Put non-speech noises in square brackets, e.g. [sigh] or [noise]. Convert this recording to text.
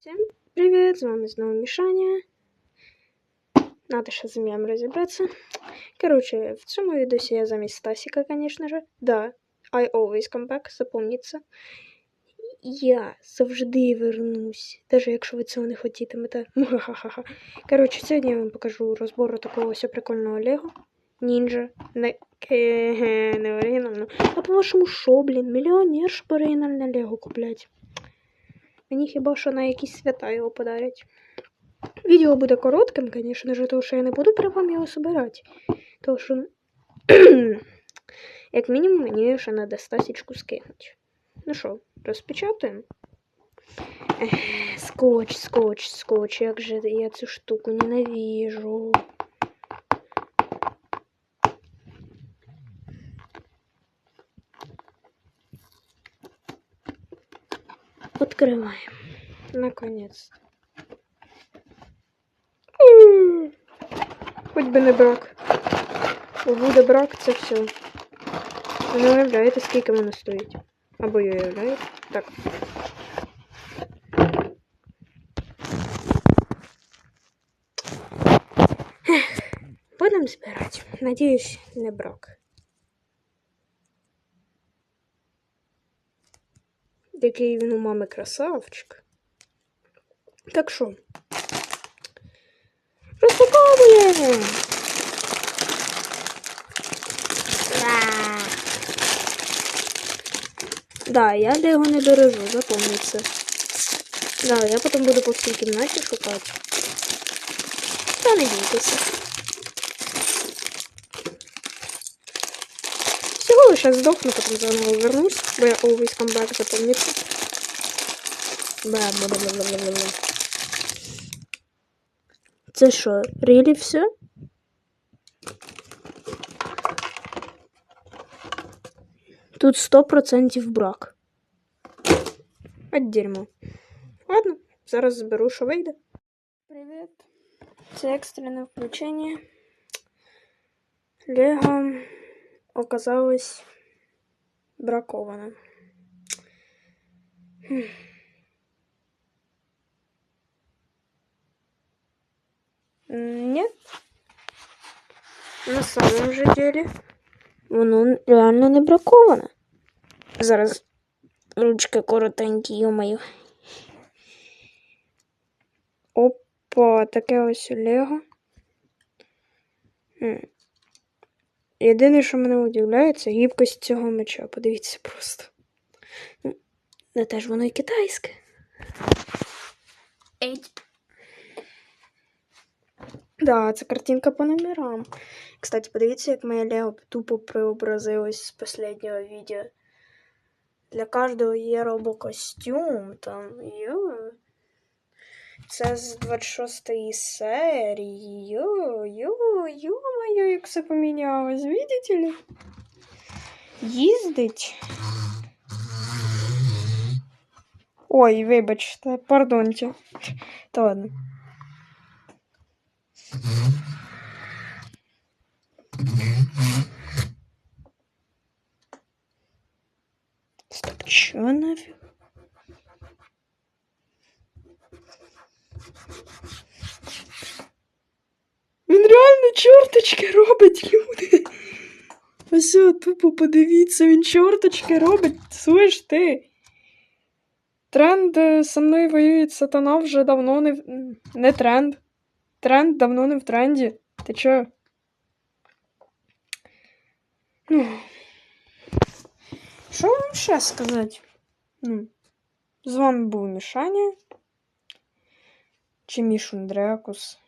Всім привіт! З вами знову Мішаня. Надо ще з ім'ям розібратися. Коротше, в цьому відосі я замість Стасіка, звісно же. Да, I always come back, запомніться. Я завжди вернусь, навіть якщо ви цього не хотітимете. Коротше, сьогодні я вам покажу розбор такого ось прикольного Лего. Нінджа. Не, не оригінально. А по-вашому що, блін, мільйонер по оригінальне Лего куплять. Мені хіба що на якісь свята його подарять. Відео буде коротким, звісно ж, тому що я не буду при вам його собирати. Тому що, [clears throat] як мінімум, мені ще треба стасічку скинути. Ну що, розпечатаємо? Ех, Скотч, скотч, скотч, як же я цю штуку ненавижу. Открываем. Наконец. Хоч би не брак. Буде брак, це все. Ви не уявляєте, скільки воно стоїть. Або я уявляю. Так. Будемо збирати. Надіюсь, не брак. Який він у мами красавчик. Так що? Розпаковуємо! Да. Я для його не дорожу, запомниться. Да, я потім буду по всій кімнаті шукати. Та не бійтеся. Всього лише здохну, потім заново вернусь, бо я always come back, запомниться. Бла-бла-бла-бла-бла-бла. Це що, рілі все? Тут 100% брак. От дерьмо. Ладно, зараз зберу, що вийде. Привіт. Це екстрене включення. Лего оказалось браковано. Нет. На самом же деле воно реально не браковане. Зараз ручки коротенькі, йомаю. Опа, таке ось Лего. Єдине, що мене удивляє, це гібкость цього меча. Подивіться просто. Ну, Не теж воно і китайське. Да, це картинка по номерам. Кстати, подивіться, як моє Лего тупо преобразилось з последнього відео. Для кожного є робокостюм там. Йо. Це з 26 серії. Йо, йо, йо моє, як все помінялось, видите ли? Їздить. Ой, вибачте, пардонте. Та ладно. Стоп, чё нафиг? Він реально чорточки робить, люди. Ось тупо подивіться, він чорточки робить. Слиш ти. Тренд е, со мною воює сатана вже давно не в... не тренд. Тренд давно не в тренді. Ти чо? Ну. Що вам ще сказати? Ну. З вами був Мішаня. Чи Мішун Дрекус.